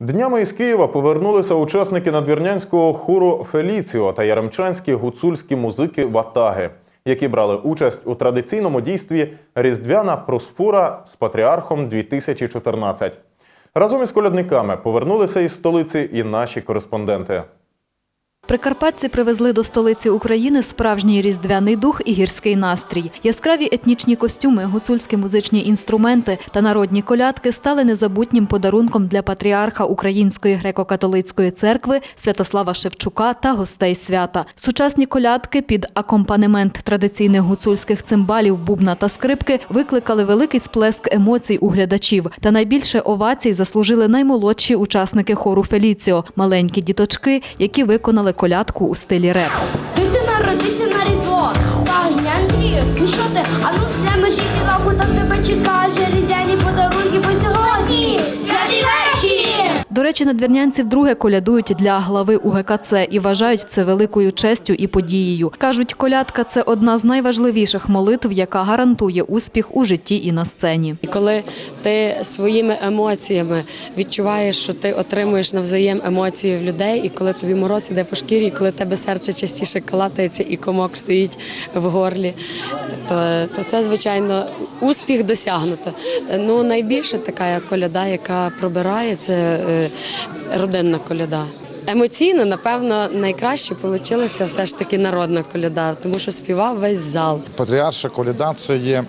Днями із Києва повернулися учасники надвірнянського хору Феліціо та яремчанські гуцульські музики Ватаги, які брали участь у традиційному дійстві Різдвяна просфора з патріархом 2014. Разом із колядниками повернулися із столиці і наші кореспонденти. Прикарпатці привезли до столиці України справжній різдвяний дух і гірський настрій. Яскраві етнічні костюми, гуцульські музичні інструменти та народні колядки стали незабутнім подарунком для патріарха Української греко-католицької церкви Святослава Шевчука та гостей свята. Сучасні колядки під акомпанемент традиційних гуцульських цимбалів, бубна та скрипки викликали великий сплеск емоцій у глядачів. Та найбільше овацій заслужили наймолодші учасники хору Феліціо маленькі діточки, які виконали колядку у стилі реп. Ти народися на різдво. та Андрію, ну що ти? А ну для межі року там тебе чекає речі, надвірнянці вдруге колядують для глави УГКЦ і вважають це великою честю і подією. Кажуть, колядка це одна з найважливіших молитв, яка гарантує успіх у житті і на сцені. Коли ти своїми емоціями відчуваєш, що ти отримуєш навзаєм емоції в людей, і коли тобі мороз іде по шкірі, і коли тебе серце частіше калатається і комок стоїть в горлі, то, то це звичайно успіх досягнуто. Ну найбільше така коляда, яка пробирає, це е, родинна коляда. Емоційно, напевно, найкраще вийшла все ж таки народна коляда, тому що співав весь зал. Патріарша коляда це є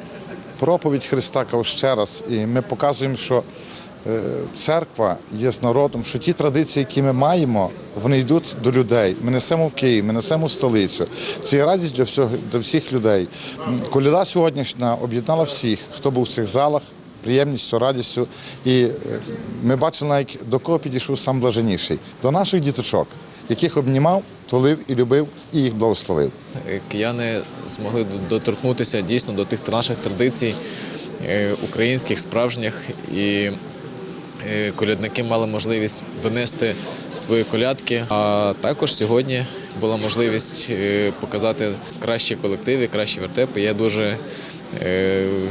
проповідь Христа кажу ще раз. І ми показуємо, що е, церква є з народом, що ті традиції, які ми маємо, вони йдуть до людей. Ми несемо в Київ, ми несемо в столицю. Це є радість для всього для всіх людей. Коляда сьогоднішня об'єднала всіх, хто був в цих залах. Приємністю, радістю, і е, ми бачили, до кого підійшов сам блаженніший до наших діточок, яких обнімав, тулив і любив, і їх благословив. кияни змогли доторкнутися дійсно до тих наших традицій е, українських, справжніх, і е, колядники мали можливість донести свої колядки. А також сьогодні була можливість показати кращі колективи, кращі вертепи. Я дуже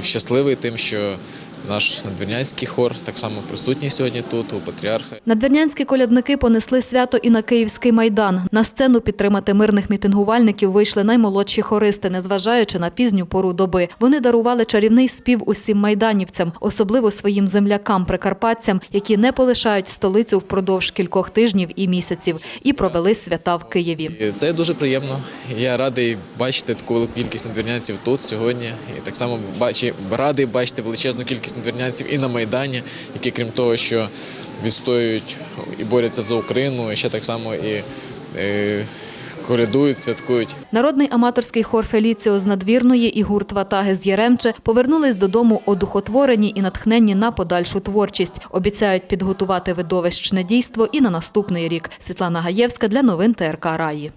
щасливий тим, що наш надвірнянський хор так само присутній сьогодні тут, у патріарха. Надвірнянські колядники понесли свято і на Київський майдан. На сцену підтримати мирних мітингувальників вийшли наймолодші хористи, незважаючи на пізню пору доби. Вони дарували чарівний спів усім майданівцям, особливо своїм землякам, прикарпатцям, які не полишають столицю впродовж кількох тижнів і місяців, і провели свята в Києві. Це дуже приємно. Я радий бачити таку велику кількість надвірнянців тут сьогодні. І так само бачи, радий бачити величезну кількість надвірнянців і на Майдані, які, крім того, що відстоюють і борються за Україну, і ще так само і е, колядують, святкують. Народний аматорський хор Феліціо з надвірної і гурт Ватаги з Яремче повернулись додому одухотворені і натхненні на подальшу творчість. Обіцяють підготувати видовищне дійство і на наступний рік. Світлана Гаєвська для новин ТРК Раї.